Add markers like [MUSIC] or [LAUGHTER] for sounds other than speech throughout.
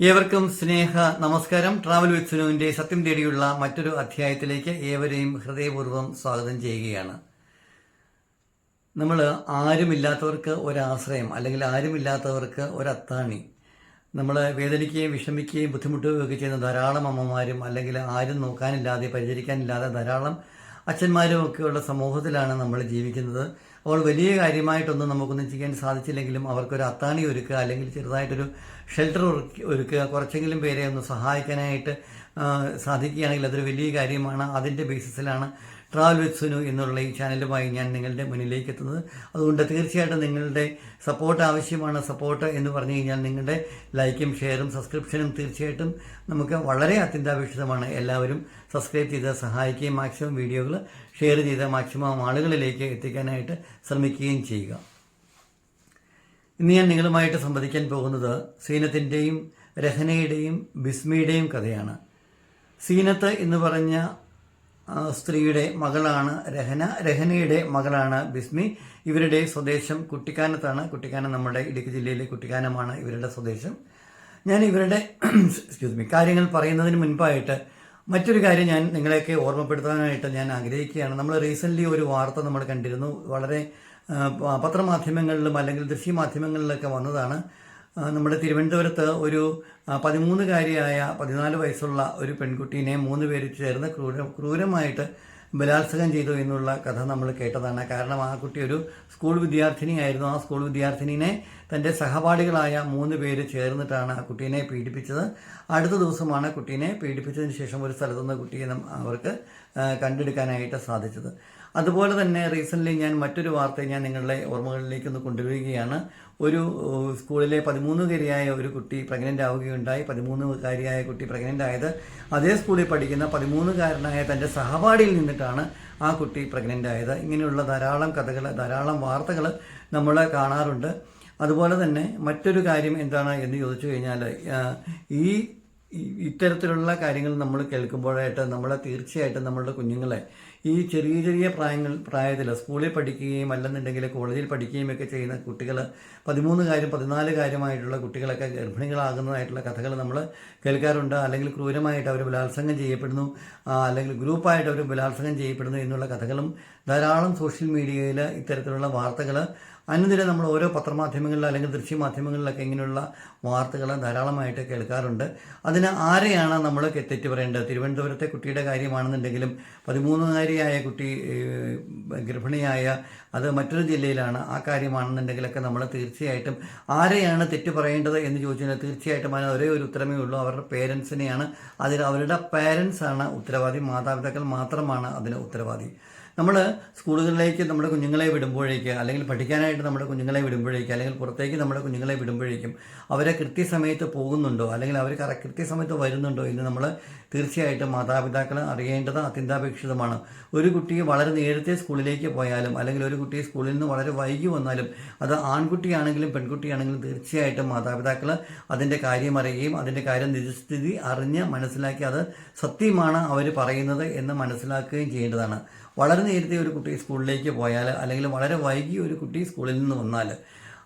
ഏവർക്കും സ്നേഹ നമസ്കാരം. Travel with സുനുവിന്റെ സത്യം തേടിയുള്ള മറ്റൊരു അധ്യായത്തിലേക്ക് ഏവരെയും ഹൃദയപൂർവം സ്വാഗതം ചെയ്യുകയാണ്. നമ്മൾ ആരുമില്ലാത്തവർക്ക് ഒരാശ്രയം അല്ലെങ്കിൽ ആരുമില്ലാത്തവർക്ക് ഒരത്താണി. നമ്മൾ വേദനിക്കുകയും വിഷമിക്കുകയും ബുദ്ധിമുട്ടുകയും ഒക്കെ ചെയ്യുന്ന ധാരാളം അമ്മമാരും അല്ലെങ്കിൽ ആരും നോക്കാനില്ലാതെ പരിചരിക്കാനില്ലാതെ ധാരാളം അച്ഛന്മാരും ഒക്കെയുള്ള സമൂഹത്തിലാണ് നമ്മൾ ജീവിക്കുന്നത്. അപ്പോൾ വലിയ കാര്യമായിട്ടൊന്നും നമുക്കൊന്നും ചെയ്യാൻ സാധിച്ചില്ലെങ്കിലും അവർക്കൊരു അത്താണി ഒരുക്കുക അല്ലെങ്കിൽ ചെറുതായിട്ടൊരു ഷെൽട്ടർ ഒരുക്കുക കുറച്ചെങ്കിലും പേരെ ഒന്ന് സഹായിക്കാനായിട്ട് സാധിക്കുകയാണെങ്കിൽ അതൊരു വലിയ കാര്യമാണ്. അതിന്റെ ബേസിസിലാണ് ട്രാവൽ വിത്ത് സുനു എന്നുള്ള ഈ ചാനലുമായി ഞാൻ നിങ്ങളുടെ മുന്നിലേക്ക് എത്തുന്നത് അതുകൊണ്ട് തീർച്ചയായിട്ടും നിങ്ങളുടെ സപ്പോർട്ട് ആവശ്യമാണ്. സപ്പോർട്ട് എന്ന് പറഞ്ഞു കഴിഞ്ഞാൽ നിങ്ങളുടെ ലൈക്കും ഷെയറും സബ്സ്ക്രിപ്ഷനും തീർച്ചയായിട്ടും നമുക്ക് വളരെ അത്യന്താപേക്ഷിതമാണ്. എല്ലാവരും സബ്സ്ക്രൈബ് ചെയ്ത് സഹായിക്കുകയും മാക്സിമം വീഡിയോകൾ ഷെയർ ചെയ്ത് മാക്സിമം ആളുകളിലേക്ക് എത്തിക്കാനായിട്ട് ശ്രമിക്കുകയും ചെയ്യുക. ഇന്ന് ഞാൻ നിങ്ങളുമായിട്ട് സംവദിക്കാൻ പോകുന്നത് സീനത്തിന്റെയും രഹനയുടെയും ബിസ്മിയുടെയും കഥയാണ്. സീനത്ത് എന്ന് പറഞ്ഞ സ്ത്രീയുടെ മകളാണ് രഹന. രഹനയുടെ മകളാണ് ബിസ്മി. ഇവരുടെ സ്വദേശം കുട്ടിക്കാനത്താണ്. കുട്ടിക്കാനം നമ്മുടെ ഇടുക്കി ജില്ലയിലെ കുട്ടിക്കാനമാണ് ഇവരുടെ സ്വദേശം. ഞാൻ ഇവരുടെ [CLEARS THROAT] എക്സ്ക്യൂസ് മീ കാര്യങ്ങൾ പറയുന്നതിന് മുൻപായിട്ട് മറ്റൊരു കാര്യം ഞാൻ നിങ്ങളെയൊക്കെ ഓർമ്മപ്പെടുത്താനായിട്ട് ഞാൻ ആഗ്രഹിക്കുകയാണ്. നമ്മൾ റീസെന്റ്ലി ഒരു വാർത്ത നമ്മൾ കണ്ടിരുന്നു. വളരെ പത്രമാധ്യമങ്ങളിലും അല്ലെങ്കിൽ ദൃശ്യമാധ്യമങ്ങളിലൊക്കെ വന്നതാണ്. നമ്മുടെ തിരുവനന്തപുരത്ത് ഒരു പതിമൂന്നുകാരിയായ പതിനാല് വയസ്സുള്ള ഒരു പെൺകുട്ടീനെ മൂന്ന് പേര് ചേർന്ന് ക്രൂര ക്രൂരമായിട്ട് ബലാത്സംഗം ചെയ്തു എന്നുള്ള കഥ നമ്മൾ കേട്ടതാണ്. കാരണം ആ കുട്ടി ഒരു സ്കൂൾ വിദ്യാർത്ഥിനിയായിരുന്നു. ആ സ്കൂൾ വിദ്യാർത്ഥിനിയെ തന്റെ സഹപാഠികളായ മൂന്ന് പേര് ചേർന്നിട്ടാണ് ആ കുട്ടീനെ പീഡിപ്പിച്ചത്. അടുത്ത ദിവസമാണ് കുട്ടീനെ പീഡിപ്പിച്ചതിന് ശേഷം ഒരു സ്ഥലത്തുനിന്ന് കുട്ടിയെ അവർക്ക് കണ്ടെടുക്കാനായിട്ട് സാധിച്ചത്. അതുപോലെ തന്നെ റീസെന്റ്ലി ഞാൻ മറ്റൊരു വാർത്ത ഞാൻ നിങ്ങളുടെ ഓർമ്മകളിലേക്ക് ഒന്ന് കൊണ്ടുവരികയാണ്. ഒരു സ്കൂളിലെ പതിമൂന്നുകാരിയായ ഒരു കുട്ടി പ്രഗ്നന്റ് ആവുകയുണ്ടായി. പതിമൂന്നുകാരിയായ കുട്ടി പ്രഗ്നന്റ് ആയത് അതേ സ്കൂളിൽ പഠിക്കുന്ന പതിമൂന്നുകാരനായ തന്റെ സഹപാഠിയിൽ നിന്നിട്ടാണ് ആ കുട്ടി പ്രഗ്നന്റ് ആയത്. ഇങ്ങനെയുള്ള ധാരാളം കഥകൾ ധാരാളം വാർത്തകൾ നമ്മൾ കാണാറുണ്ട്. അതുപോലെ തന്നെ മറ്റൊരു കാര്യം എന്താണ് എന്ന് ചോദിച്ചു കഴിഞ്ഞാൽ ഈ ഇത്തരത്തിലുള്ള കാര്യങ്ങൾ നമ്മൾ കേൾക്കുമ്പോഴായിട്ട് നമ്മൾ തീർച്ചയായിട്ടും നമ്മളുടെ കുഞ്ഞുങ്ങളെ ഈ ചെറിയ ചെറിയ പ്രായങ്ങൾ പ്രായത്തിൽ സ്കൂളിൽ പഠിക്കുകയും അല്ലെന്നുണ്ടെങ്കിൽ കോളേജിൽ പഠിക്കുകയും ഒക്കെ ചെയ്യുന്ന കുട്ടികൾ പതിമൂന്ന് കാര്യം പതിനാല് കാര്യമായിട്ടുള്ള കുട്ടികളൊക്കെ ഗർഭിണികളാകുന്നതായിട്ടുള്ള കഥകൾ നമ്മൾ കേൾക്കാറുണ്ട്. അല്ലെങ്കിൽ ക്രൂരമായിട്ട് അവർ ബലാത്സംഗം ചെയ്യപ്പെടുന്നു. അല്ലെങ്കിൽ ഗ്രൂപ്പായിട്ട് അവർ ബലാത്സംഗം ചെയ്യപ്പെടുന്നു എന്നുള്ള കഥകളും ധാരാളം സോഷ്യൽ മീഡിയയിൽ ഇത്തരത്തിലുള്ള വാർത്തകൾ അനുദിനം നമ്മൾ ഓരോ പത്രമാധ്യമങ്ങളിൽ അല്ലെങ്കിൽ ദൃശ്യമാധ്യമങ്ങളിലൊക്കെ ഇങ്ങനെയുള്ള വാർത്തകൾ ധാരാളമായിട്ട് കേൾക്കാറുണ്ട്. അതിന് ആരെയാണ് നമ്മൾ തെറ്റ് പറയേണ്ടത്? തിരുവനന്തപുരത്തെ കുട്ടിയുടെ കാര്യമാണെന്നുണ്ടെങ്കിലും പതിമൂന്നുകാരിയായ കുട്ടി ഗർഭിണിയായ അത് മറ്റൊരു ജില്ലയിലാണ്. ആ കാര്യമാണെന്നുണ്ടെങ്കിലൊക്കെ നമ്മൾ തീർച്ചയായിട്ടും ആരെയാണ് തെറ്റ് പറയേണ്ടത് എന്ന് ചോദിച്ചാൽ തീർച്ചയായിട്ടും അതിന് ഒരേ ഒരു ഉത്തരമേ ഉള്ളൂ. അവരുടെ പേരൻസിനെയാണ്. അതിൽ അവരുടെ പേരൻസാണ് ഉത്തരവാദി. മാതാപിതാക്കൾ മാത്രമാണ് അതിന് ഉത്തരവാദി. നമ്മൾ സ്കൂളുകളിലേക്ക് നമ്മുടെ കുഞ്ഞുങ്ങളെ വിടുമ്പോഴേക്ക് അല്ലെങ്കിൽ പഠിക്കാനായിട്ട് നമ്മുടെ കുഞ്ഞുങ്ങളെ വിടുമ്പോഴേക്ക് അല്ലെങ്കിൽ പുറത്തേക്ക് നമ്മുടെ കുഞ്ഞുങ്ങളെ വിടുമ്പോഴേക്കും അവരെ കൃത്യസമയത്ത് പോകുന്നുണ്ടോ? അല്ലെങ്കിൽ അവർ കൃത്യസമയത്ത് വരുന്നുണ്ടോ എന്ന് നമ്മൾ തീർച്ചയായിട്ടും മാതാപിതാക്കൾ അറിയേണ്ടത് അത്യന്താപേക്ഷിതമാണ്. ഒരു കുട്ടി വളരെ നേരത്തെ സ്കൂളിലേക്ക് പോയാലും അല്ലെങ്കിൽ ഒരു കുട്ടി സ്കൂളിൽ നിന്ന് വളരെ വൈകി വന്നാലും അത് ആൺകുട്ടിയാണെങ്കിലും പെൺകുട്ടിയാണെങ്കിലും തീർച്ചയായിട്ടും മാതാപിതാക്കൾ അതിന്റെ കാര്യം അറിയുകയും അതിന്റെ കാര്യം നിജസ്ഥിതി അറിഞ്ഞ് മനസ്സിലാക്കി അത് സത്യമാണ് അവർ പറയുന്നത് എന്ന് മനസ്സിലാക്കുകയും ചെയ്യേണ്ടതാണ്. വളരെ നേരത്തെ ഒരു കുട്ടി സ്കൂളിലേക്ക് പോയാൽ അല്ലെങ്കിൽ വളരെ വൈകി ഒരു കുട്ടി സ്കൂളിൽ നിന്ന് വന്നാൽ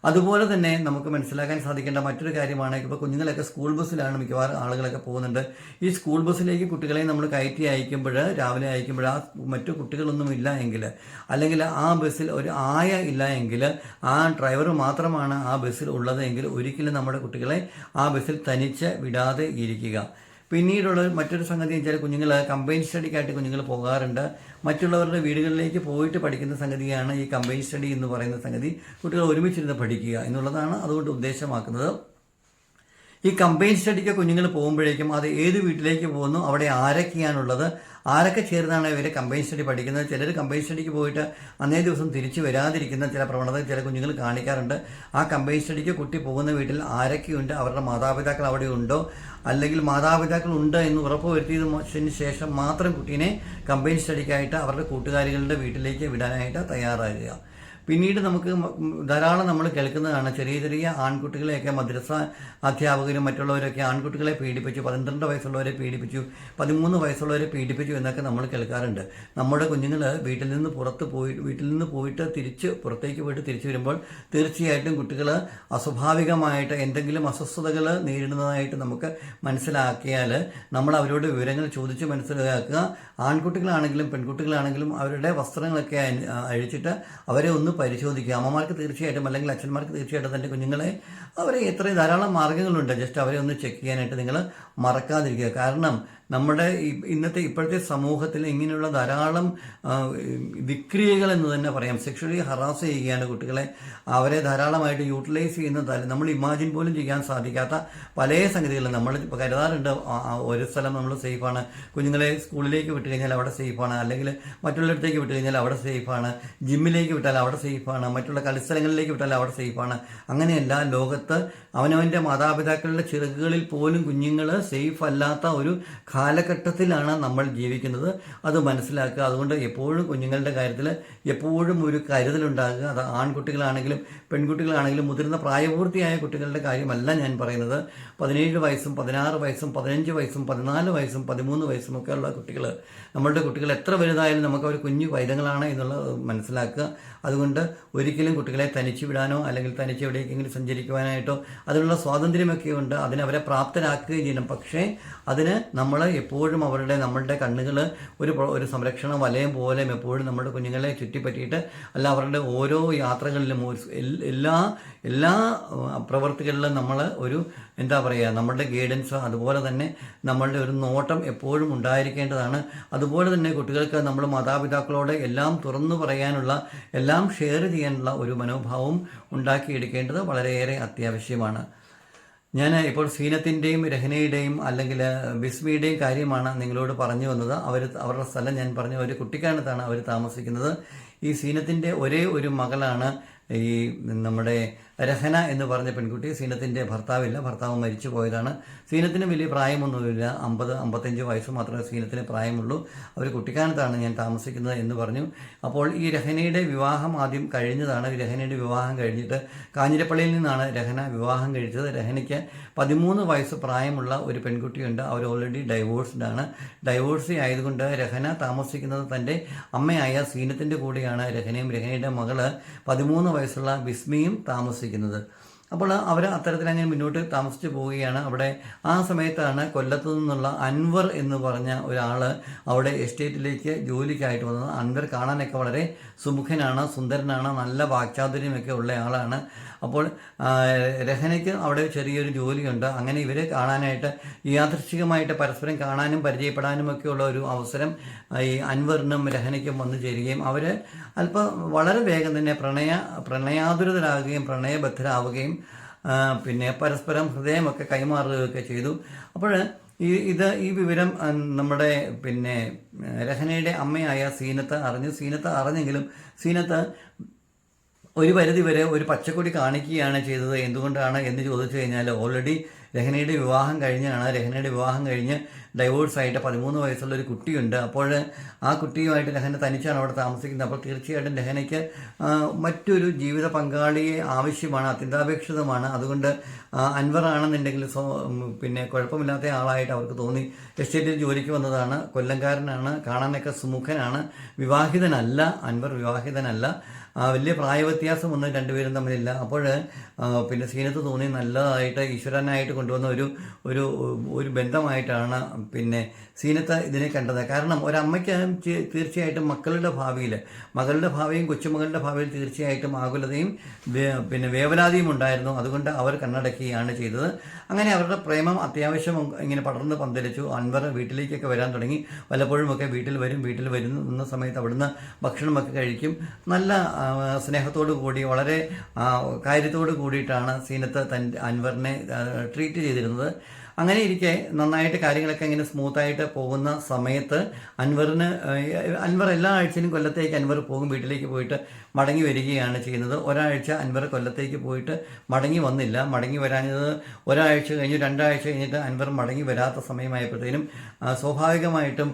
അതുപോലെ തന്നെ നമുക്ക് മനസ്സിലാക്കാൻ സാധിക്കേണ്ട മറ്റൊരു കാര്യമാണ് ഇപ്പോൾ കുഞ്ഞുങ്ങളൊക്കെ സ്കൂൾ ബസ്സിലാണ് മിക്കവാറും ആളുകളൊക്കെ പോകുന്നുണ്ട്. ഈ സ്കൂൾ ബസ്സിലേക്ക് കുട്ടികളെ നമ്മൾ കയറ്റി അയക്കുമ്പോൾ രാവിലെ അയക്കുമ്പോൾ ആ മറ്റു കുട്ടികളൊന്നും ഇല്ല എങ്കിൽ അല്ലെങ്കിൽ ആ ബസ്സിൽ ഒരു ആയ ഇല്ല എങ്കിൽ ആ ഡ്രൈവർ മാത്രമാണ് ആ ബസ്സിൽ ഉള്ളത് ഒരിക്കലും നമ്മുടെ കുട്ടികളെ ആ ബസ്സിൽ തനിച്ച് വിടാതെ ഇരിക്കുക. പിന്നീടുള്ള മറ്റൊരു സംഗതി വെച്ചാൽ കുഞ്ഞുങ്ങൾ കമ്പൈൻ സ്റ്റഡിക്കായിട്ട് കുഞ്ഞുങ്ങൾ പോകാറുണ്ട്. മറ്റുള്ളവരുടെ വീടുകളിലേക്ക് പോയിട്ട് പഠിക്കുന്ന സംഗതിയാണ് ഈ കമ്പൈൻ സ്റ്റഡി എന്ന് പറയുന്ന സംഗതി. കുട്ടികൾ ഒരുമിച്ചിരുന്ന് പഠിക്കുക എന്നുള്ളതാണ് അതുകൊണ്ട് ഉദ്ദേശമാക്കുന്നത്. ഈ കമ്പൈൻ സ്റ്റഡിക്ക് കുഞ്ഞുങ്ങൾ പോകുമ്പോഴേക്കും അത് ഏത് വീട്ടിലേക്ക് പോകുന്നു അവിടെ ആരൊക്കെയാണുള്ളത് ആരൊക്കെ ചേർന്നാണ് ഇവർ കമ്പൈൻ സ്റ്റഡി പഠിക്കുന്നത്? ചിലർ കമ്പൈൻ സ്റ്റഡിക്ക് പോയിട്ട് അന്നേ ദിവസം തിരിച്ചു വരാതിരിക്കുന്ന ചില പ്രവണത ചില കുഞ്ഞുങ്ങൾ കാണിക്കാറുണ്ട്. ആ കമ്പൈൻ സ്റ്റഡിക്ക് കുട്ടി പോകുന്ന വീട്ടിൽ ആരൊക്കെയുണ്ട്? അവരുടെ മാതാപിതാക്കൾ അവിടെ ഉണ്ടോ? അല്ലെങ്കിൽ മാതാപിതാക്കൾ ഉണ്ട് എന്ന് ഉറപ്പുവരുത്തിയതിന് ശേഷം മാത്രം കുട്ടീനെ കമ്പൈൻ സ്റ്റഡിക്കായിട്ട് അവരുടെ കൂട്ടുകാരികളുടെ വീട്ടിലേക്ക് വിടാനായിട്ട് തയ്യാറാകുക. പിന്നീട് നമുക്ക് ധാരാളം നമ്മൾ കേൾക്കുന്നതാണ്. ചെറിയ ചെറിയ ആൺകുട്ടികളെയൊക്കെ മദ്രസ അധ്യാപകരും മറ്റുള്ളവരൊക്കെ ആൺകുട്ടികളെ പീഡിപ്പിച്ചു പന്ത്രണ്ട് വയസ്സുള്ളവരെ പീഡിപ്പിച്ചു പതിമൂന്ന് വയസ്സുള്ളവരെ പീഡിപ്പിച്ചു എന്നൊക്കെ നമ്മൾ കേൾക്കാറുണ്ട്. നമ്മുടെ കുഞ്ഞുങ്ങൾ വീട്ടിൽ നിന്ന് പുറത്ത് പോയി വീട്ടിൽ നിന്ന് പോയിട്ട് തിരിച്ച് പുറത്തേക്ക് പോയിട്ട് തിരിച്ചു വരുമ്പോൾ തീർച്ചയായിട്ടും കുട്ടികൾ അസ്വാഭാവികമായിട്ട് എന്തെങ്കിലും അസ്വസ്ഥതകൾ നേരിടുന്നതായിട്ട് നമുക്ക് മനസ്സിലാക്കിയാൽ നമ്മൾ അവരോട് വിവരങ്ങൾ ചോദിച്ച് മനസ്സിലാക്കുക. ആൺകുട്ടികളാണെങ്കിലും പെൺകുട്ടികളാണെങ്കിലും അവരുടെ വസ്ത്രങ്ങളൊക്കെ അഴിച്ചിട്ട് അവരെ ഒന്ന് പരിശോധിക്കുക. അമ്മമാർക്ക് തീർച്ചയായിട്ടും അല്ലെങ്കിൽ അച്ഛന്മാർക്ക് തീർച്ചയായിട്ടും തന്റെ കുഞ്ഞുങ്ങളെ അവരെ എത്ര ധാരാളം മാർഗങ്ങളുണ്ട് ജസ്റ്റ് അവരെ ഒന്ന് ചെക്ക് ചെയ്യാനായിട്ട് നിങ്ങൾ മറക്കാതിരിക്കുക. കാരണം നമ്മുടെ ഇന്നത്തെ ഇപ്പോഴത്തെ സമൂഹത്തിൽ ഇങ്ങനെയുള്ള ധാരാളം വിക്രിയകൾ എന്ന് തന്നെ പറയാം. സെക്ഷലി ഹറാസ് ചെയ്യുകയാണ് കുട്ടികളെ. അവരെ ധാരാളമായിട്ട് യൂട്ടിലൈസ് ചെയ്യുന്ന നമ്മൾ ഇമാജിൻ പോലും ചെയ്യാൻ സാധിക്കാത്ത പല സംഗതികളും നമ്മൾ കരുതാറുണ്ട്. ഒരു സ്ഥലം നമ്മൾ സേഫാണ് കുഞ്ഞുങ്ങളെ സ്കൂളിലേക്ക് വിട്ട് കഴിഞ്ഞാൽ അവിടെ സേഫാണ് അല്ലെങ്കിൽ മറ്റുള്ളിടത്തേക്ക് വിട്ട് കഴിഞ്ഞാൽ അവിടെ സേഫാണ് ജിമ്മിലേക്ക് വിട്ടാൽ അവിടെ സേഫാണ് മറ്റുള്ള കളിസ്ഥലങ്ങളിലേക്ക് വിട്ടാൽ അവിടെ സേഫാണ് അങ്ങനെയല്ല ലോകത്ത് അവനവന്റെ മാതാപിതാക്കളുടെ ചിറകുകളിൽ പോലും കുഞ്ഞുങ്ങൾ സേഫ് അല്ലാത്ത ഒരു കാലഘട്ടത്തിലാണ് നമ്മൾ ജീവിക്കുന്നത്. അത് മനസ്സിലാക്കുക. അതുകൊണ്ട് എപ്പോഴും കുഞ്ഞുങ്ങളുടെ കാര്യത്തിൽ എപ്പോഴും ഒരു കരുതലുണ്ടാകുക. അത് ആൺകുട്ടികളാണെങ്കിലും പെൺകുട്ടികളാണെങ്കിലും മുതിർന്ന പ്രായപൂർത്തിയായ കുട്ടികളുടെ കാര്യമല്ല ഞാൻ പറയുന്നത്. പതിനേഴ് വയസ്സും പതിനാറ് വയസ്സും പതിനഞ്ച് വയസ്സും പതിനാല് വയസ്സും പതിമൂന്ന് വയസ്സും ഒക്കെ ഉള്ള കുട്ടികൾ. നമ്മളുടെ കുട്ടികൾ എത്ര വലുതായാലും നമുക്ക് അവർ കുഞ്ഞു പൈതങ്ങളാണ് എന്നുള്ളത് മനസ്സിലാക്കുക. അതുകൊണ്ട് ഒരിക്കലും കുട്ടികളെ തനിച്ച് വിടാനോ അല്ലെങ്കിൽ തനിച്ച് എവിടേക്കെങ്കിലും സഞ്ചരിക്കുവാനായിട്ടോ അതിനുള്ള സ്വാതന്ത്ര്യമൊക്കെ ഉണ്ട്. അതിനവരെ പ്രാപ്തരാക്കുകയും ചെയ്യണം. പക്ഷേ അതിന് നമ്മൾ എപ്പോഴും അവരുടെ നമ്മളുടെ കണ്ണുകൾ ഒരു ഒരു സംരക്ഷണ വലയം പോലെ എപ്പോഴും നമ്മുടെ കുഞ്ഞുങ്ങളെ ചുറ്റിപ്പറ്റിയിട്ട് അല്ല അവരുടെ ഓരോ യാത്രകളിലും എല്ലാ എല്ലാ പ്രവർത്തികളിലും നമ്മൾ ഒരു എന്താ പറയുക നമ്മളുടെ ഗൈഡൻസ് അതുപോലെ തന്നെ നമ്മളുടെ ഒരു നോട്ടം എപ്പോഴും ഉണ്ടായിരിക്കേണ്ടതാണ്. അതുപോലെ തന്നെ കുട്ടികൾക്ക് നമ്മൾ മാതാപിതാക്കളോട് എല്ലാം തുറന്നു പറയാനുള്ള എല്ലാം ഷെയർ ചെയ്യാനുള്ള ഒരു മനോഭാവം ഉണ്ടാക്കിയെടുക്കേണ്ടത് വളരെയേറെ അത്യാവശ്യമാണ്. ഞാൻ ഇപ്പോൾ സീനത്തിന്റെയും രഹനയുടെയും അല്ലെങ്കിൽ ബിസ്മിയുടെയും കാര്യമാണ് നിങ്ങളോട് പറഞ്ഞു വന്നത്. അവർ അവരുടെ സ്ഥലം ഞാൻ പറഞ്ഞു. അവർ കുട്ടിക്കാനത്താണ് അവർ താമസിക്കുന്നത്. ഈ സീനത്തിന്റെ ഒരേ ഒരു മകളാണ് ഈ നമ്മുടെ രഹന എന്ന് പറഞ്ഞ പെൺകുട്ടി സീനത്തിന്റെ ഭർത്താവില്ല. ഭർത്താവ് മരിച്ചു പോയതാണ്. സീനത്തിന് വലിയ പ്രായമൊന്നുമില്ല. അമ്പത് അമ്പത്തഞ്ച് വയസ്സ് മാത്രമേ സീനത്തിന് പ്രായമുള്ളൂ. അവർ കുട്ടിക്കാനത്താണ് ഞാൻ താമസിക്കുന്നത് എന്ന് പറഞ്ഞു. അപ്പോൾ ഈ രഹനയുടെ വിവാഹം ആദ്യം കഴിഞ്ഞതാണ്. രഹനയുടെ വിവാഹം കഴിഞ്ഞിട്ട് കാഞ്ഞിരപ്പള്ളിയിൽ നിന്നാണ് രഹന വിവാഹം കഴിച്ചത്. രഹനയ്ക്ക് പതിമൂന്ന് വയസ്സ് പ്രായമുള്ള ഒരു പെൺകുട്ടിയുണ്ട്. അവർ ഓൾറെഡി ഡൈവോഴ്സ്ഡ് ആണ്. ഡൈവോഴ്സി ആയതുകൊണ്ട് രഹന താമസിക്കുന്നത് തന്റെ അമ്മയായ സീനത്തിന്റെ കൂടെയാണ്. രഹനയും രഹനയുടെ മകൾ പതിമൂന്ന് വയസ്സുള്ള ബിസ്മിയും താമസിക്കുന്നത് താമസിക്കുന്നത്. അപ്പോൾ അവർ അത്തരത്തിൽ അങ്ങനെ മുന്നോട്ട് താമസിച്ചു പോവുകയാണ്. അവിടെ ആ സമയത്താണ് കൊല്ലത്തു നിന്നുള്ള അൻവർ എന്ന് പറഞ്ഞ ഒരാൾ അവിടെ എസ്റ്റേറ്റിലേക്ക് ജോലിക്കായിട്ട് വന്നത്. അൻവർ കാണാനൊക്കെ വളരെ സുമുഖനാണ് സുന്ദരനാണ് നല്ല വാക്ചാതുര്യമൊക്കെ ഉള്ള ആളാണ്. അപ്പോൾ രഹനയ്ക്ക് അവിടെ ചെറിയൊരു ജോലിയുണ്ട്. അങ്ങനെ ഇവരെ കാണാനായിട്ട് യാദൃശ്ചികമായിട്ട് പരസ്പരം കാണാനും പരിചയപ്പെടാനും ഉള്ള ഒരു അവസരം ഈ അൻവറിനും രഹനയ്ക്കും വന്നു ചേരുകയും അവർ അല്പം വളരെ വേഗം തന്നെ പ്രണയ പ്രണയാതുരതരാകുകയും പ്രണയബദ്ധരാവുകയും പിന്നെ പരസ്പരം ഹൃദയമൊക്കെ കൈമാറുകയൊക്കെ ചെയ്തു. അപ്പോൾ ഈ ഇത് ഈ വിവരം നമ്മുടെ പിന്നെ രഹനയുടെ അമ്മയായ സീനത്ത് അറിഞ്ഞു. സീനത്ത് അറിഞ്ഞെങ്കിലും സീനത്ത് ഒരു പരിധി വരെ ഒരു പച്ചക്കൊടി കാണിക്കുകയാണ് ചെയ്തത്. എന്തുകൊണ്ടാണ് എന്ന് ചോദിച്ചു കഴിഞ്ഞാൽ ഓൾറെഡി രഹനയുടെ വിവാഹം കഴിഞ്ഞാണ്. രഹനയുടെ വിവാഹം കഴിഞ്ഞ് ഡൈവോഴ്സ് ആയിട്ട് പതിമൂന്ന് വയസ്സുള്ള ഒരു കുട്ടിയുണ്ട്. അപ്പോൾ ആ കുട്ടിയുമായിട്ട് രഹന തനിച്ചാണ് അവിടെ താമസിക്കുന്നത്. അപ്പോൾ തീർച്ചയായിട്ടും രഹനയ്ക്ക് മറ്റൊരു ജീവിത പങ്കാളിയെ ആവശ്യമാണ് അത്യന്താപേക്ഷിതമാണ്. അതുകൊണ്ട് അൻവറാണെന്നുണ്ടെങ്കിൽ സ്വ പിന്നെ കുഴപ്പമില്ലാത്ത ആളായിട്ട് അവർക്ക് തോന്നി എസ്റ്റേറ്റിൽ ജോലിക്ക് വന്നതാണ്. കൊല്ലംകാരനാണ്. കാണാനൊക്കെ സുമുഖനാണ്. വിവാഹിതനല്ല. അൻവർ വിവാഹിതനല്ല. വലിയ പ്രായവ്യത്യാസമൊന്നും രണ്ടുപേരും തമ്മിലില്ല. അപ്പോൾ പിന്നെ സീനത്ത് തോന്നി നല്ലതായിട്ട് ഈശ്വരനായിട്ട് കൊണ്ടുവന്ന ഒരു ഒരു ഒരു ബന്ധമായിട്ടാണ് പിന്നെ സീനത്ത് ഇതിനെ കണ്ടത്. കാരണം ഒരമ്മയ്ക്ക് തീർച്ചയായിട്ടും മക്കളുടെ ഭാവിയിൽ മകളുടെ ഭാവിയും കൊച്ചുമകളുടെ ഭാവിയിൽ തീർച്ചയായിട്ടും ആകുലതയും പിന്നെ വേവലാതിയും ഉണ്ടായിരുന്നു. അതുകൊണ്ട് അവർ കണ്ണടക്കുകയാണ് ചെയ്തത്. അങ്ങനെ അവരുടെ പ്രേമം അത്യാവശ്യം ഇങ്ങനെ പടർന്ന് പന്തലിച്ചു. അൻവർ വീട്ടിലേക്കൊക്കെ വരാൻ തുടങ്ങി. വല്ലപ്പോഴുമൊക്കെ വീട്ടിൽ വരും വീട്ടിൽ വരുന്ന സമയത്ത് അവിടുന്ന് ഭക്ഷണമൊക്കെ കഴിക്കും. നല്ല സ്നേഹത്തോടു കൂടി വളരെ കാര്യത്തോടു കൂടിയിട്ടാണ് സീനത്ത് തൻ അൻവറിനെ ട്രീറ്റ് ചെയ്തിരുന്നത്. അങ്ങനെ ഇരിക്കെ നന്നായിട്ട് കാര്യങ്ങളൊക്കെ ഇങ്ങനെ സ്മൂത്തായിട്ട് പോകുന്ന സമയത്ത് അൻവറിന് അൻവർ എല്ലാ ആഴ്ചയിലും കൊല്ലത്തേക്ക് അൻവർ പോകും വീട്ടിലേക്ക് പോയിട്ട് മടങ്ങി വരികയാണ് ചെയ്യുന്നത്. ഒരാഴ്ച അൻവർ കൊല്ലത്തേക്ക് പോയിട്ട് മടങ്ങി വന്നില്ല. മടങ്ങി വരാഞ്ഞത് ഒരാഴ്ച കഴിഞ്ഞ് രണ്ടാഴ്ച കഴിഞ്ഞിട്ട് അൻവർ മടങ്ങി വരാത്ത സമയമായപ്പോഴത്തേനും സ്വാഭാവികമായിട്ടും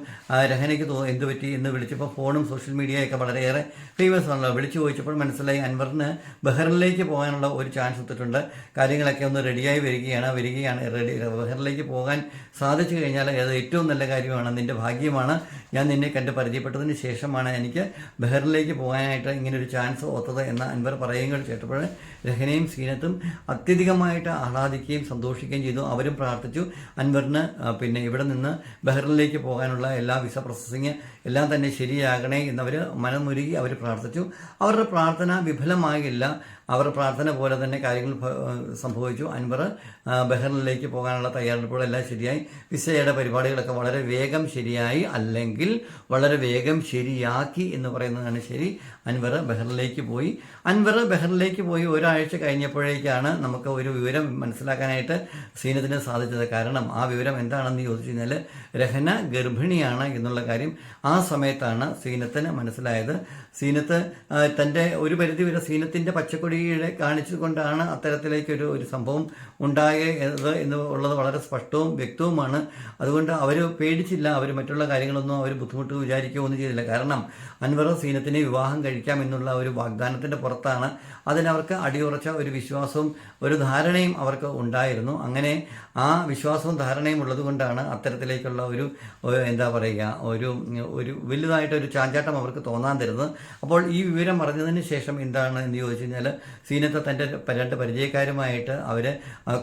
രഹനയ്ക്ക് തോ എന്ത് പറ്റി എന്ന് വിളിച്ചപ്പോൾ ഫോണും സോഷ്യൽ മീഡിയയൊക്കെ വളരെയേറെ ഫേമസ് ആണല്ലോ. വിളിച്ചു ചോദിച്ചപ്പോൾ മനസ്സിലായി അൻവറിന് ബഹറിനിലേക്ക് പോകാനുള്ള ഒരു ചാൻസ് എത്തിയിട്ടുണ്ട് കാര്യങ്ങളൊക്കെ ഒന്ന് റെഡിയായി വരികയാണ് വരികയാണ് റെഡി ബഹറിലേക്ക് പോകാൻ സാധിച്ചു കഴിഞ്ഞാൽ അത് ഏറ്റവും നല്ല കാര്യമാണ് നിന്റെ ഭാഗ്യമാണ്. ഞാൻ നിന്നെ കണ്ട് പരിചയപ്പെട്ടതിന് ശേഷമാണ് എനിക്ക് ബഹറിലേക്ക് പോകാനായിട്ട് ഇങ്ങനൊരു ചാൻസ് ഓത്തത് എന്ന് അൻവർ പറയുകയും കേട്ടപ്പോൾ രഹനയും സീനത്തും അത്യധികമായിട്ട് ആഹ്ലാദിക്കുകയും സന്തോഷിക്കുകയും ചെയ്തു. അവരും പ്രാർത്ഥിച്ചു. അൻവറിന് പിന്നെ ഇവിടെ നിന്ന് ബഹ്റിലേക്ക് പോകാനുള്ള എല്ലാ വിസ പ്രോസസ്സിങ് എല്ലാം തന്നെ ശരിയാകണേ എന്നവർ മനമുരുകി അവർ പ്രാർത്ഥിച്ചു. അവരുടെ പ്രാർത്ഥന വിഫലമാകില്ല അവർ പ്രാർത്ഥന പോലെ തന്നെ കാര്യങ്ങൾ സംഭവിച്ചു. അൻവർ ബഹ്റിനിലേക്ക് പോകാനുള്ള തയ്യാറെടുപ്പുകളെല്ലാം ശരിയായി. വിസയുടെ പരിപാടികളൊക്കെ വളരെ വേഗം ശരിയായി അല്ലെങ്കിൽ വളരെ വേഗം ശരിയാക്കി എന്ന് പറയുന്നതാണ് ശരി. അൻവർ ബഹ്റിലേക്ക് പോയി. അൻവർ ബഹ്റിലേക്ക് പോയി ഒരാഴ്ച കഴിഞ്ഞപ്പോഴേക്കാണ് നമുക്ക് ഒരു വിവരം മനസ്സിലാക്കാനായിട്ട് സീനത്തിന് സാധിച്ചത്. കാരണം ആ വിവരം എന്താണെന്ന് ചോദിച്ചു കഴിഞ്ഞാൽ രഹന ഗർഭിണിയാണ് എന്നുള്ള കാര്യം ആ സമയത്താണ് സീനത്തിന് മനസ്സിലായത്. സീനത്ത് തന്റെ ഒരു പരിധി വരെ സീനത്തിന്റെ പച്ചക്കൊടിയുടെ കാണിച്ചുകൊണ്ടാണ് അത്തരത്തിലേക്കൊരു ഒരു സംഭവം ഉണ്ടായത് എന്ന് ഉള്ളത് വളരെ സ്പഷ്ടവും വ്യക്തവുമാണ്. അതുകൊണ്ട് അവർ പേടിച്ചില്ല അവർ മറ്റുള്ള കാര്യങ്ങളൊന്നും അവർ ബുദ്ധിമുട്ട് വിചാരിക്കുകയോ ഒന്നും ചെയ്തില്ല. കാരണം അൻവർ സീനത്തിനെ വിവാഹം കഴിക്കാം എന്നുള്ള ഒരു വാഗ്ദാനത്തിന്റെ പുറത്താണ് അതിനവർക്ക് അടിയുറച്ച ഒരു വിശ്വാസവും ഒരു ധാരണയും അവർക്ക് ഉണ്ടായിരുന്നു. അങ്ങനെ ആ വിശ്വാസവും ധാരണയും ഉള്ളതുകൊണ്ടാണ് അത്തരത്തിലേക്കുള്ള ഒരു എന്താ പറയുക ഒരു ഒരു വലുതായിട്ടൊരു ചാഞ്ചാട്ടം അവർക്ക് തോന്നാൻ തരുന്നത്. അപ്പോൾ ഈ വിവരം അറിഞ്ഞതിന് ശേഷം എന്താണ് എന്ന് ചോദിച്ചു കഴിഞ്ഞാൽ സീനത്തെ തന്റെ രണ്ട് പരിചയക്കാരുമായിട്ട് അവർ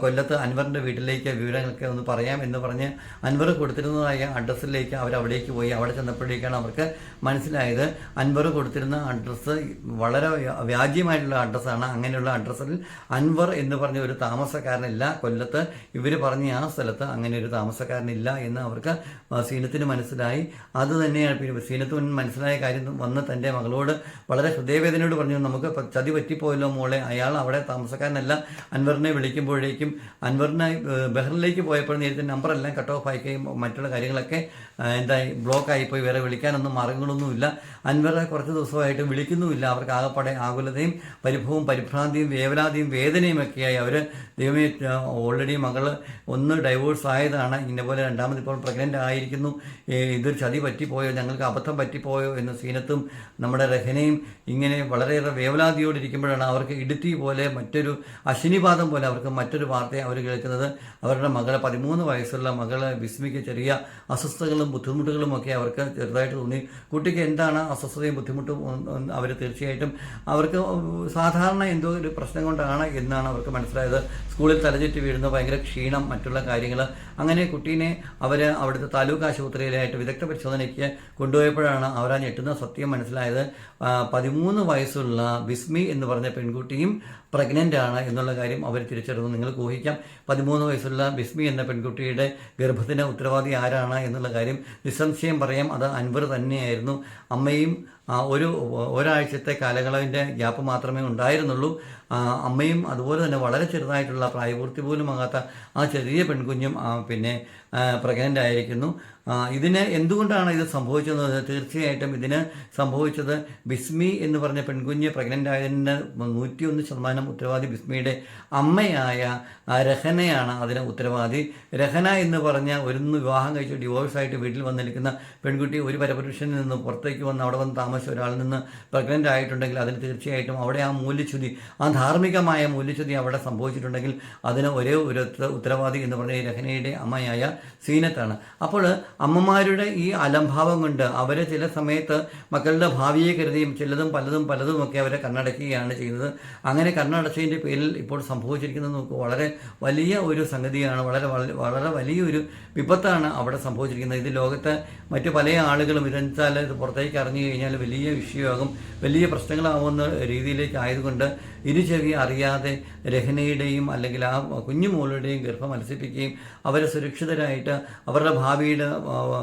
കൊല്ലത്ത് അൻവറിന്റെ വീട്ടിലേക്ക് വിവരങ്ങളൊക്കെ ഒന്ന് പറയാം എന്ന് പറഞ്ഞ് അൻവർ കൊടുത്തിരുന്നതായ അഡ്രസ്സിലേക്ക് അവർ അവിടേക്ക് പോയി. അവിടെ ചെന്നപ്പോഴേക്കാണ് അവർക്ക് മനസ്സിലായത്. അൻവർ കൊടുത്തിരുന്ന അഡ്രസ്സ് വളരെ വ്യ- വ്യാജ്യമായിട്ടുള്ള അഡ്രസ്സാണ് അങ്ങനെയുള്ള അഡ്രസ്സിൽ അൻവർ എന്ന് പറഞ്ഞ ഒരു താമസക്കാരനില്ല. കൊല്ലത്ത് ഇവർ പറഞ്ഞ ആ സ്ഥലത്ത് അങ്ങനെ ഒരു താമസക്കാരനില്ല എന്ന് അവർക്ക് സീനത്തിന് മനസ്സിലായി. അത് തന്നെയാണ് പിന്നെ സീനത്ത് മനസ്സിലായ കാര്യം വന്ന് തന്റെ മകളോട് വളരെ ഹൃദയവേദനയോട് പറഞ്ഞു നമുക്ക് ചതി പറ്റിപ്പോയല്ലോ മോളെ. അയാൾ അവിടെ താമസക്കാരനല്ല. അൻവറിനെ വിളിക്കുമ്പോഴേക്കും അൻവറിനെ ബെഹറിലേക്ക് പോയപ്പോൾ നേരത്തെ നമ്പറെല്ലാം കട്ട് ഓഫ് ആയിക്കുകയും മറ്റുള്ള കാര്യങ്ങളൊക്കെ എന്തായി ബ്ലോക്ക് ആയിപ്പോയി വേറെ വിളിക്കാനൊന്നും മാർഗങ്ങളൊന്നുമില്ല. അൻവറെ കുറച്ച് ദിവസമായിട്ട് വിളിക്കുന്നുമില്ല. അവർക്ക് ആകപ്പാടെ ആകുലതയും പരിഭവവും പരിഭ്രാന്തിയും വേവലാതിയും വേദനയും ഒക്കെയായി അവർ ദൈവമേ ഓൾറെഡി മകൾ ഒന്ന് ഡൈവോഴ്സ് ആയതാണ്. ഇന്ന പോലെ രണ്ടാമത് ഇപ്പോൾ പ്രഗ്നന്റ് ആയിരിക്കുന്നു. ഇതൊരു ചതി പറ്റിപ്പോയോ? ഞങ്ങൾക്ക് അബദ്ധം പറ്റിപ്പോയോ? എന്ന സീനത്തും നമ്മുടെ രഹനയും ഇങ്ങനെ വളരെയേറെ വേവലാതിയോട് ഇരിക്കുമ്പോഴാണ് അവർക്ക് ഇടുത്തി പോലെ മറ്റൊരു അശനിപാതം പോലെ അവർക്ക് മറ്റൊരു വാർത്തയെ അവർ കേൾക്കുന്നത്. അവരുടെ മകളെ പതിമൂന്ന് വയസ്സുള്ള മകളെ വിസ്മിക്ക് ചെറിയ അസ്വസ്ഥതകളും ബുദ്ധിമുട്ടുകളും ഒക്കെ അവർക്ക് ചെറുതായിട്ട് തോന്നി. കുട്ടിക്ക് എന്താണ് അസ്വസ്ഥതയും ബുദ്ധിമുട്ടും അവർ തീർച്ചയായിട്ടും അവർക്ക് സാധാരണ എന്തോ ഒരു പ്രശ്നം കൊണ്ടാണ് എന്നാണ് അവർക്ക് മനസ്സിലായത്. സ്കൂളിൽ തലചുറ്റി വീഴുന്ന ഭയങ്കര ക്ഷീണം മറ്റുള്ള കാര്യങ്ങൾ അങ്ങനെ കുട്ടീനെ അവർ അവിടുത്തെ താലൂക്ക് ആശുപത്രിയിലായിട്ട് വിദഗ്ധ പരിശോധനയ്ക്ക് കൊണ്ടുപോയപ്പോഴാണ് അവർ ആ ഞെട്ടുന്ന സത്യം മനസ്സിലായത്. പതിമൂന്ന് വയസ്സുള്ള ബിസ്മി എന്ന് പറഞ്ഞ പെൺകുട്ടിയും പ്രഗ്നന്റ് ആണ് എന്നുള്ള കാര്യം അവർ തിരിച്ചറിഞ്ഞു. നിങ്ങൾക്ക് ഊഹിക്കാം പതിമൂന്ന് വയസ്സുള്ള ബിസ്മി എന്ന പെൺകുട്ടിയുടെ ഗർഭത്തിന് ഉത്തരവാദി ആരാണ് എന്നുള്ള കാര്യം നിസ്സംശയം പറയാം. അത് അൻവർ തന്നെയായിരുന്നു. അമ്മയും ഒരു ഒരാഴ്ചത്തെ കാലയളവിന്റെ ഗ്യാപ്പ് മാത്രമേ ഉണ്ടായിരുന്നുള്ളൂ. അമ്മയും അതുപോലെ തന്നെ വളരെ ചെറുതായിട്ടുള്ള പ്രായപൂർത്തി പോലും ആകാത്ത ആ ചെറിയ പെൺകുഞ്ഞും പിന്നെ പ്രഗ്നന്റ് ആയിരിക്കുന്നു. ഇതിന് എന്തുകൊണ്ടാണ് ഇത് സംഭവിച്ചത് തീർച്ചയായിട്ടും ഇതിന് സംഭവിച്ചത് ബിസ്മി എന്ന് പറഞ്ഞ പെൺകുഞ്ഞ് പ്രഗ്നന്റ് ആയതിന് നൂറ്റിയൊന്ന് ശതമാനം ഉത്തരവാദി ബിസ്മിയുടെ അമ്മയായ രഹനയാണ് അതിന് ഉത്തരവാദി. രഹന എന്ന് പറഞ്ഞ ഒരു വിവാഹം കഴിച്ച് ഡിവോഴ്സ് ആയിട്ട് വീട്ടിൽ വന്നിരിക്കുന്ന പെൺകുട്ടി ഒരു പരപുരുഷനിൽ നിന്ന് പുറത്തേക്ക് വന്ന് അവിടെ വന്ന് താമസിച്ച ഒരാളിൽ നിന്ന് പ്രഗ്നന്റ് ആയിട്ടുണ്ടെങ്കിൽ അതിന് തീർച്ചയായിട്ടും അവിടെ ആ മൂല്യച്യുതി ആ ധാർമ്മികമായ മൂല്യച്യുതി അവിടെ സംഭവിച്ചിട്ടുണ്ടെങ്കിൽ അതിന് ഒരേ ഒരു ഉത്തര- ഉത്തരവാദി എന്ന് പറഞ്ഞ രഹനയുടെ അമ്മയായ സീനത്താണ്. അപ്പോൾ അമ്മമാരുടെ ഈ അലംഭാവം കൊണ്ട് അവർ ചില സമയത്ത് മക്കളുടെ ഭാവിയെ കരുതിയും ചിലതും പലതും പലതുമൊക്കെ അവരെ കണ്ണടക്കുകയാണ് ചെയ്യുന്നത്. അങ്ങനെ കണ്ണടച്ചതിന്റെ പേരിൽ ഇപ്പോൾ സംഭവിച്ചിരിക്കുന്നത് നമുക്ക് വളരെ വലിയ ഒരു സംഗതിയാണ് വളരെ വള- വളരെ വലിയൊരു വിപത്താണ് അവിടെ സംഭവിച്ചിരിക്കുന്നത്. ഇത് ലോകത്തെ മറ്റു പല ആളുകളും ഇതെന്നാൽ ഇത് പുറത്തേക്ക് അറിഞ്ഞു കഴിഞ്ഞാൽ വലിയ വിഷയമാകും വലിയ പ്രശ്നങ്ങളാവുന്ന രീതിയിലേക്ക് ആയതുകൊണ്ട് ഇരു ചെവി അറിയാതെ രഹനയുടെയും അല്ലെങ്കിൽ ആ കുഞ്ഞു മോളുടെയും ഗർഭം മത്സരിപ്പിക്കുകയും അവരെ സുരക്ഷിതരായിട്ട് അവരുടെ ഭാവിയുടെ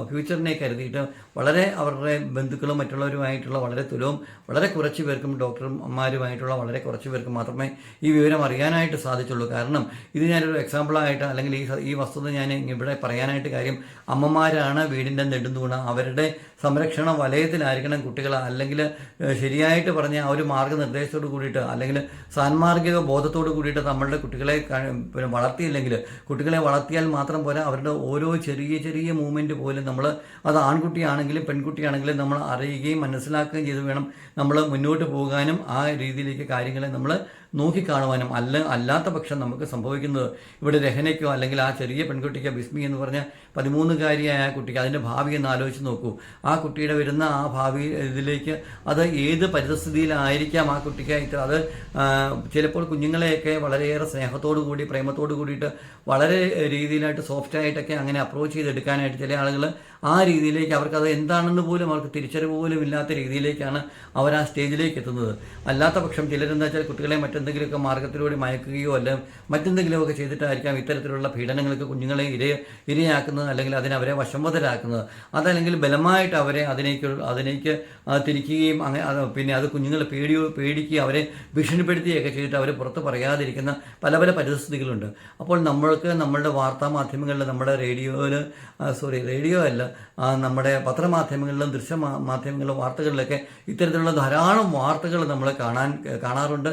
ഫ്യൂച്ചറിനെ കരുതിയിട്ട് വളരെ അവരുടെ ബന്ധുക്കളും മറ്റുള്ളവരുമായിട്ടുള്ള വളരെ തുലവും വളരെ കുറച്ച് പേർക്കും ഡോക്ടർമാരുമായിട്ടുള്ള വളരെ കുറച്ച് പേർക്ക് മാത്രമേ ഈ വിവരം അറിയാനായിട്ട് സാധിച്ചുള്ളൂ. കാരണം ഇത് ഞാനൊരു എക്സാമ്പിളായിട്ട് അല്ലെങ്കിൽ ഈ ഈ വസ്തുത ഞാൻ ഇവിടെ പറയാനായിട്ട് കാര്യം അമ്മമാരാണ് വീടിന്റെ നെടുന്തൂണ അവരുടെ സംരക്ഷണ വലയത്തിലായിരിക്കണം കുട്ടികൾ അല്ലെങ്കിൽ ശരിയായിട്ട് പറഞ്ഞ ആ ഒരു മാർഗനിർദ്ദേശത്തോട് കൂടിയിട്ട് അല്ലെങ്കിൽ സാൻമാർഗിക ബോധത്തോട് കൂടിയിട്ട് നമ്മളുടെ കുട്ടികളെ പിന്നെ വളർത്തിയില്ലെങ്കിൽ കുട്ടികളെ വളർത്തിയാൽ മാത്രം പോരാ അവരുടെ ഓരോ ചെറിയ ചെറിയ മൂവ്മെന്റ് പോലും നമ്മൾ അത് ആൺകുട്ടിയാണെങ്കിലും പെൺകുട്ടിയാണെങ്കിലും നമ്മൾ അറിയുകയും മനസ്സിലാക്കുകയും ചെയ്ത് വേണം നമ്മൾ മുന്നോട്ട് പോകാനും ആ രീതിയിലേക്ക് കാര്യങ്ങളെ നമ്മൾ നോക്കിക്കാണുവാനും അല്ല അല്ലാത്ത പക്ഷം നമുക്ക് സംഭവിക്കുന്നത് ഇവിടെ രഹനയ്ക്കോ അല്ലെങ്കിൽ ആ ചെറിയ പെൺകുട്ടിക്കോ ബിസ്മി എന്ന് പറഞ്ഞ പതിമൂന്നുകാരിയായ ആ കുട്ടിക്ക് അതിന്റെ ഭാവി എന്ന് ആലോചിച്ച് നോക്കൂ. ആ കുട്ടിയുടെ വരുന്ന ആ ഭാവി ഇതിലേക്ക് അത് ഏത് പരിതസ്ഥിതിയിലായിരിക്കാം ആ കുട്ടിക്ക് അത് ചിലപ്പോൾ കുഞ്ഞുങ്ങളെയൊക്കെ വളരെയേറെ സ്നേഹത്തോടു കൂടി പ്രേമത്തോടു കൂടിയിട്ട് വളരെ രീതിയിലായിട്ട് സോഫ്റ്റായിട്ടൊക്കെ അങ്ങനെ അപ്രോച്ച് ചെയ്തെടുക്കാനായിട്ട് ചില ആളുകൾ ആ രീതിയിലേക്ക് അവർക്ക് അത് എന്താണെന്ന് പോലും അവർക്ക് തിരിച്ചറിവ് പോലും ഇല്ലാത്ത രീതിയിലേക്കാണ് അവർ ആ സ്റ്റേജിലേക്ക് എത്തുന്നത്. അല്ലാത്ത പക്ഷം ചിലരെന്താ വെച്ചാൽ കുട്ടികളെ മറ്റെന്തെങ്കിലുമൊക്കെ മാർഗത്തിലൂടെ മയക്കുകയോ അല്ല മറ്റെന്തെങ്കിലുമൊക്കെ ചെയ്തിട്ടായിരിക്കാം ഇത്തരത്തിലുള്ള പീഡനങ്ങൾക്ക് കുഞ്ഞുങ്ങളെ ഇര ഇരയാക്കുന്നത് അല്ലെങ്കിൽ അതിനെ അവരെ വശംവതരാക്കുന്നത്. അതല്ലെങ്കിൽ ബലമായിട്ട് അവരെ അതിനേക്ക് അതിനേക്ക് തിരിക്കുകയും പിന്നെ അത് കുഞ്ഞുങ്ങളെ പേടി പേടിക്കുകയും അവരെ ഭീഷണിപ്പെടുത്തുകയൊക്കെ ചെയ്തിട്ട് അവർ പുറത്ത് പറയാതിരിക്കുന്ന പല പല പരിസ്ഥിതികളുണ്ട് അപ്പോൾ നമ്മൾക്ക് നമ്മളുടെ വാർത്താ മാധ്യമങ്ങളിൽ നമ്മുടെ റേഡിയോയിൽ സോറി റേഡിയോ അല്ല നമ്മുടെ പത്രമാധ്യമങ്ങളിലും ദൃശ്യ മാധ്യമങ്ങളിലും വാർത്തകളിലൊക്കെ ഇത്തരത്തിലുള്ള ധാരാളം വാർത്തകൾ നമ്മൾ കാണാൻ കാണാറുണ്ട്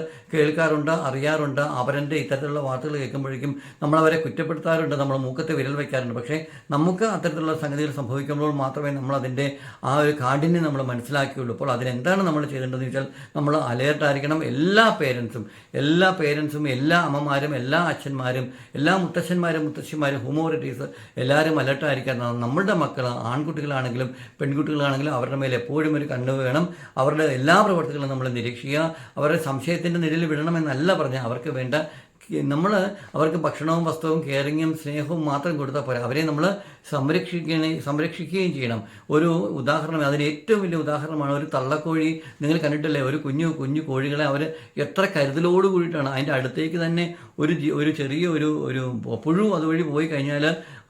കേൾക്കാറുണ്ട് അറിയാറുണ്ട്. അവരന്റെ ഇത്തരത്തിലുള്ള വാർത്തകൾ കേൾക്കുമ്പോഴേക്കും നമ്മളവരെ കുറ്റപ്പെടുത്താറുണ്ട് നമ്മൾ മൂക്കത്തെ വിരൽ വയ്ക്കാറുണ്ട്. പക്ഷേ നമുക്ക് അത്തരത്തിലുള്ള സംഗതികൾ സംഭവിക്കുമ്പോൾ മാത്രമേ നമ്മൾ അതിന്റെ ആ ഒരു കാഠിന്യം നമ്മൾ മനസ്സിലാക്കിയുള്ളൂ. അപ്പോൾ അതിനെന്താണ് നമ്മൾ ചെയ്യേണ്ടതെന്ന് വെച്ചാൽ നമ്മൾ അലേർട്ടായിരിക്കണം എല്ലാ പേരൻസും എല്ലാ പേരൻസും എല്ലാ അമ്മമാരും എല്ലാ അച്ഛന്മാരും എല്ലാ മുത്തശ്ശന്മാരും മുത്തശ്ശിമാരും ഹോമോറിറ്റീസ് എല്ലാവരും അലർട്ടായിരിക്കാൻ നമ്മളുടെ മക്കൾ ആൺകുട്ടികളാണെങ്കിലും പെൺകുട്ടികളാണെങ്കിലും അവരുടെ മേലെ എപ്പോഴും ഒരു കണ്ണു വേണം അവരുടെ എല്ലാ പ്രവർത്തികളും നമ്മൾ നിരീക്ഷിക്കുക. അവരുടെ സംശയത്തിന്റെ നിഴലിൽ വിടണമെന്നല്ല പറഞ്ഞാൽ അവർക്ക് വേണ്ട നമ്മൾ അവർക്ക് ഭക്ഷണവും വസ്ത്രവും കെയറിങ്ങും സ്നേഹവും മാത്രം കൊടുത്താൽ പോരാ. അവരെ നമ്മൾ സംരക്ഷിക്കണേ സംരക്ഷിക്കുകയും ചെയ്യണം. ഒരു ഉദാഹരണം അതിന് ഏറ്റവും വലിയ ഉദാഹരണമാണ് ഒരു തള്ളക്കോഴി. നിങ്ങൾ കണ്ടിട്ടില്ലേ? ഒരു കുഞ്ഞു കുഞ്ഞു കോഴികളെ അവർ എത്ര കരുതലോട് കൂടിയിട്ടാണ്. അതിന്റെ അടുത്തേക്ക് തന്നെ ഒരു ഒരു ചെറിയ ഒരു ഒരു പുഴു അതുവഴി പോയി കഴിഞ്ഞാൽ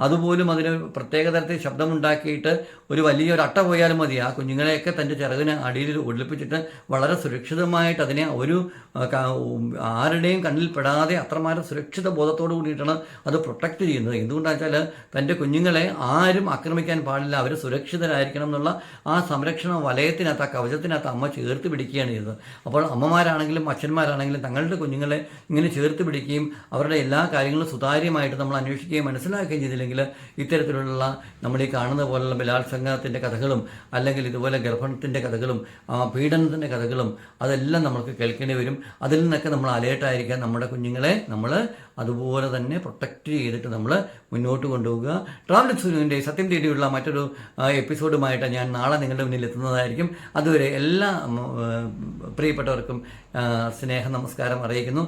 അതുപോലും അതിന് പ്രത്യേക തരത്തിൽ ശബ്ദമുണ്ടാക്കിയിട്ട് ഒരു വലിയ ഒരു അട്ട പോയാലും മതി. ആ കുഞ്ഞുങ്ങളെയൊക്കെ തന്റെ ചിറകിന് അടിയിൽ ഒളിപ്പിച്ചിട്ട് വളരെ സുരക്ഷിതമായിട്ട് അതിനെ ഒരു ആരുടെയും കണ്ണിൽ പെടാതെ അത്രമാത്രം സുരക്ഷിത ബോധത്തോടു കൂടിയിട്ടാണ് അത് പ്രൊട്ടക്റ്റ് ചെയ്യുന്നത്. എന്തുകൊണ്ടാണെന്ന് വെച്ചാൽ തന്റെ കുഞ്ഞുങ്ങളെ ആരും ആക്രമിക്കാൻ പാടില്ല. അവർ സുരക്ഷിതരായിരിക്കണം എന്നുള്ള ആ സംരക്ഷണ വലയത്തിനകത്ത് ആ കവചത്തിനകത്ത് അമ്മ ചേർത്ത് പിടിക്കുകയാണ് ചെയ്തത്. അപ്പോൾ അമ്മമാരാണെങ്കിലും അച്ഛന്മാരാണെങ്കിലും തങ്ങളുടെ കുഞ്ഞുങ്ങളെ ഇങ്ങനെ ചേർത്ത് പിടിക്കുകയും അവരുടെ എല്ലാ കാര്യങ്ങളും സുതാര്യമായിട്ട് നമ്മൾ അന്വേഷിക്കുകയും മനസ്സിലാക്കുകയും ചെയ്തില്ലെങ്കിൽ ഇത്തരത്തിലുള്ള നമ്മൾ ഈ കാണുന്ന പോലുള്ള ബലാത്സംഗത്തിന്റെ കഥകളും അല്ലെങ്കിൽ ഇതുപോലെ ഗർഭണത്തിന്റെ കഥകളും പീഡനത്തിന്റെ കഥകളും അതെല്ലാം നമുക്ക് കേൾക്കേണ്ടി വരും. അതിൽ നിന്നൊക്കെ നമ്മൾ അലേർട്ടായിരിക്കാൻ നമ്മുടെ കുഞ്ഞുങ്ങളെ നമ്മൾ അതുപോലെ തന്നെ പ്രൊട്ടക്റ്റ് ചെയ്തിട്ട് നമ്മൾ മുന്നോട്ട് കൊണ്ടുപോകുക ട്രാവൽ സുനുവിന്റെ സത്യം തേടിയുള്ള മറ്റൊരു എപ്പിസോഡുമായിട്ട് ഞാൻ നാളെ നിങ്ങളുടെ മുന്നിൽ എത്തുന്നതായിരിക്കും. അതുവരെ എല്ലാ പ്രിയപ്പെട്ടവർക്കും സ്നേഹ നമസ്കാരം അറിയിക്കുന്നു.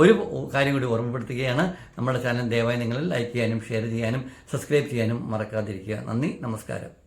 ഒരു കാര്യം കൂടി ഓർമ്മപ്പെടുത്തുകയാണ്. നമ്മുടെ ചാനൽ ദയവായി നിങ്ങൾ ലൈക്ക് ചെയ്യാനും ഷെയർ ചെയ്യാനും സബ്സ്ക്രൈബ് ചെയ്യാനും മറക്കാതിരിക്കുക. നന്ദി നമസ്കാരം.